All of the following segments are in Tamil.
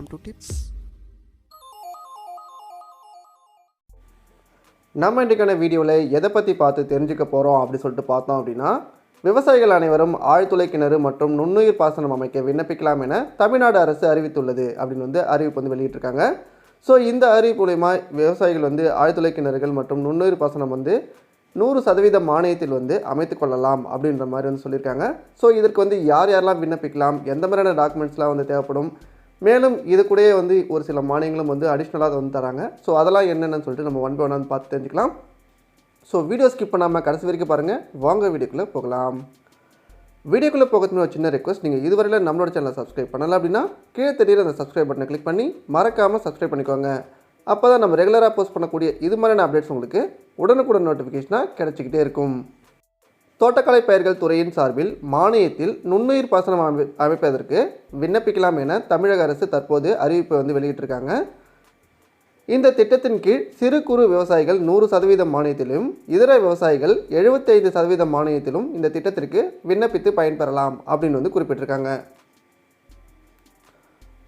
time to tips. நம்ம இன்றைக்கான வீடியோவில் எதை பற்றி பார்த்து தெரிஞ்சுக்க போகிறோம் அப்படின்னு சொல்லிட்டு பார்த்தோம் அப்படின்னா விவசாயிகள் அனைவரும் ஆழ்துளை கிணறு மற்றும் நுண்ணுயிர் பாசனம் அமைக்க விண்ணப்பிக்கலாம் என தமிழ்நாடு அரசு அறிவித்துள்ளது அப்படின்னு வந்து அறிவிப்பு வந்து வெளியிட்டிருக்காங்க ஸோ இந்த அறிவிப்பு மூலயமா விவசாயிகள் வந்து ஆழ்துளை கிணறுகள் மற்றும் நுண்ணுயிர் பாசனம் வந்து நூறு சதவீத மானியத்தில் வந்து அமைத்து கொள்ளலாம் அப்படின்ற மாதிரி வந்து சொல்லியிருக்காங்க ஸோ இதற்கு வந்து யார் யாரெல்லாம் விண்ணப்பிக்கலாம் எந்த மாதிரியான டாக்குமெண்ட்ஸ்லாம் வந்து தேவைப்படும் மேலும் இது கூடயே வந்து ஒரு சில மானியங்களும் வந்து அடிஷ்னலாக வந்து தராங்க. ஸோ அதெல்லாம் என்னென்னு சொல்லிட்டு நம்ம ஒன் பை ஒன் பார்த்து தெரிஞ்சுக்கலாம். ஸோ வீடியோ ஸ்கிப் பண்ணாமல் கடைசி வரைக்கும் பாருங்கள் வாங்க வீடியோக்குள்ளே போகலாம். வீடியோக்குள்ளே போகிறதுக்கு ஒரு சின்ன ரெக்வஸ்ட் நீங்கள் இதுவரையில் நம்மளோட சேனலை சப்ஸ்கிரைப் பண்ணலை அப்படின்னா கீழே தெரியுற அந்த சப்ஸ்கிரைப் பட்டனை கிளிக் பண்ணி மறக்காமல் சப்ஸ்கிரைப் பண்ணிக்கோங்க. அப்போ தான் நம்ம ரெகுலராக போஸ்ட் பண்ணக்கூடிய இது மாதிரியான அப்டேட்ஸ் உங்களுக்கு உடனுக்குடன் நோட்டிஃபிகேஷனாக கிடைச்சிக்கிட்டே இருக்கும். தோட்டக்கலை பயிர்கள் துறையின் சார்பில் மானியத்தில் நுண்ணுயிர் பாசனம் அமை அமைப்பதற்கு விண்ணப்பிக்கலாம் என தமிழக அரசு தற்போது அறிவிப்பு வந்து வெளியிட்டிருக்காங்க. இந்த திட்டத்தின் கீழ் சிறு குறு விவசாயிகள் நூறு சதவீதம் மானியத்திலும் இதர விவசாயிகள் எழுபத்தைந்து சதவீதம் மானியத்திலும் இந்த திட்டத்திற்கு விண்ணப்பித்து பயன்பெறலாம் அப்படின்னு வந்து குறிப்பிட்டிருக்காங்க.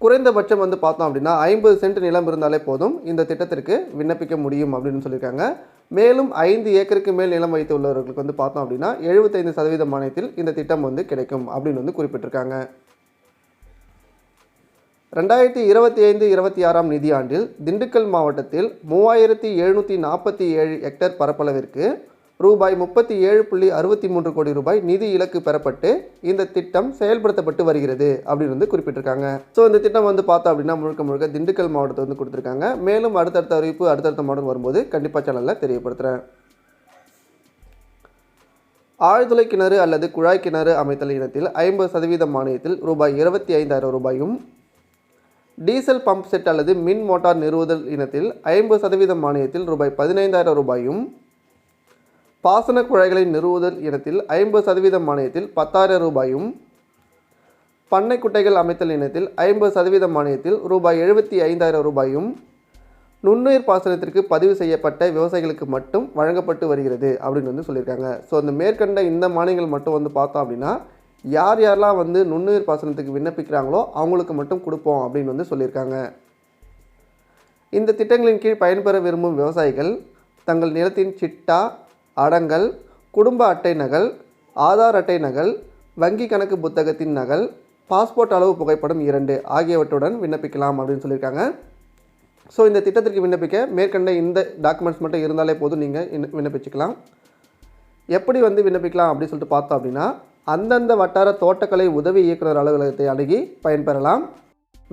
குறைந்தபட்சம் வந்து பார்த்தோம் அப்படின்னா ஐம்பது சென்ட் நிலம் இருந்தாலே போதும். இந்த திட்டத்திற்கு விண்ணப்பிக்க முடியும் அப்படின்னு சொல்லியிருக்காங்க. மேலும் ஐந்து ஏக்கருக்கு மேல் நிலம் வைத்து உள்ளவர்களுக்கு வந்து பார்த்தோம் அப்படின்னா எழுபத்தைந்து சதவீத மானியத்தில் இந்த திட்டம் வந்து கிடைக்கும் அப்படின்னு வந்து குறிப்பிட்டிருக்காங்க. ரெண்டாயிரத்தி இருபத்தி ஐந்து இருபத்தி ஆறாம் நிதியாண்டில் திண்டுக்கல் மாவட்டத்தில் மூவாயிரத்தி எழுநூற்றி நாற்பத்தி ஏழு ஹெக்டேர் பரப்பளவிற்கு ரூபாய் முப்பத்தி ஏழு புள்ளி அறுபத்தி மூன்று கோடி ரூபாய் நிதி இலக்கு பெறப்பட்டு இந்த திட்டம் செயல்படுத்தப்பட்டு வருகிறது அப்படின்னு வந்து குறிப்பிட்டிருக்காங்க. ஸோ இந்த திட்டம் வந்து பார்த்தோம் அப்படின்னா முழுக்க முழுக்க திண்டுக்கல் மாவட்டத்தை வந்து கொடுத்துருக்காங்க. மேலும் அடுத்தடுத்த அறிவிப்பு அடுத்தடுத்த மாவட்டம் வரும்போது கண்டிப்பாக சேனலில் தெரியப்படுத்துகிறேன் ஆழ்துளை கிணறு அல்லது குழாய் கிணறு அமைத்தல் இனத்தில் ஐம்பது சதவீதம் மானியத்தில் ரூபாய் இருபத்தி ஐந்தாயிரம் ரூபாயும் டீசல் பம்ப் செட் அல்லது மின் மோட்டார் நிறுவுதல் இனத்தில் ஐம்பது சதவீதம் மானியத்தில் ரூபாய் பதினைந்தாயிரம் ரூபாயும் பாசன குழாய்களை நிறுவுதல் இனத்தில் ஐம்பது சதவீதம் மானியத்தில் பத்தாயிரம் ரூபாயும் பண்ணை குட்டைகள் அமைத்தல் இனத்தில் ஐம்பது சதவீதம் மானியத்தில் ரூபாய் எழுபத்தி ஐந்தாயிரம் ரூபாயும் நுண்ணுயிர் பாசனத்திற்கு பதிவு செய்யப்பட்ட விவசாயிகளுக்கு மட்டும் வழங்கப்பட்டு வருகிறது அப்படின்னு வந்து சொல்லியிருக்காங்க. ஸோ இந்த மேற்கண்ட இந்த மானியங்கள் மட்டும் வந்து பார்த்தோம் அப்படின்னா யார் யாரெல்லாம் வந்து நுண்ணுயிர் பாசனத்துக்கு விண்ணப்பிக்கிறாங்களோ அவங்களுக்கு மட்டும் கொடுப்போம் அப்படின்னு வந்து சொல்லியிருக்காங்க. இந்த திட்டங்களின் கீழ் பயன்பெற விரும்பும் விவசாயிகள் தங்கள் நிலத்தின் சிட்டா அடங்கல் குடும்ப அட்டை நகல் ஆதார் அட்டை நகல் வங்கி கணக்கு புத்தகத்தின் நகல் பாஸ்போர்ட் அளவு புகைப்படம் இரண்டு ஆகியவற்றுடன் விண்ணப்பிக்கலாம் அப்படின்னு சொல்லியிருக்காங்க. ஸோ இந்த திட்டத்திற்கு விண்ணப்பிக்க மேற்கண்ட இந்த டாக்குமெண்ட்ஸ் மட்டும் இருந்தாலே போதும். நீங்கள் விண்ணப்பிச்சுக்கலாம். எப்படி வந்து விண்ணப்பிக்கலாம் அப்படின்னு சொல்லிட்டு பார்த்தோம் அப்படின்னா அந்தந்த வட்டார தோட்டக்கலை உதவி இயக்குனர் அலுவலகத்தை அணுகி பயன்பெறலாம்.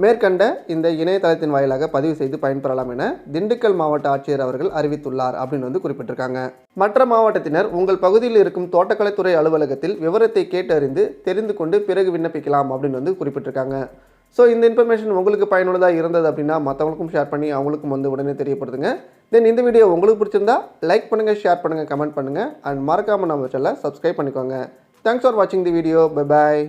மேற்கண்ட இந்த இணையதளத்தின் வாயிலாக பதிவு செய்து பயன்பெறலாம் என திண்டுக்கல் மாவட்ட ஆட்சியர் அவர்கள் அறிவித்துள்ளார் அப்படின்னு வந்து குறிப்பிட்டிருக்காங்க. மற்ற மாவட்டத்தினர் உங்கள் பகுதியில் இருக்கும் தோட்டக்கலைத்துறை அலுவலகத்தில் விவரத்தை கேட்டறிந்து தெரிந்து கொண்டு பிறகு விண்ணப்பிக்கலாம் அப்படின்னு வந்து குறிப்பிட்டிருக்காங்க. ஸோ இந்த இன்ஃபர்மேஷன் உங்களுக்கு பயனுள்ளதாக இருந்தது அப்படின்னா மற்றவங்களுக்கும் ஷேர் பண்ணி அவங்களுக்கும் வந்து உடனே தெரியப்படுத்துங்க. தென் இந்த வீடியோ உங்களுக்கு பிடிச்சிருந்தா லைக் பண்ணுங்கள் ஷேர் பண்ணுங்கள் கமெண்ட் பண்ணுங்கள் அண்ட் மறக்காமல் நம்ம சேனலை சப்ஸ்கிரைப் பண்ணிக்கோங்க. தேங்க்ஸ் ஃபார் வாட்சிங் தி வீடியோ பை பாய்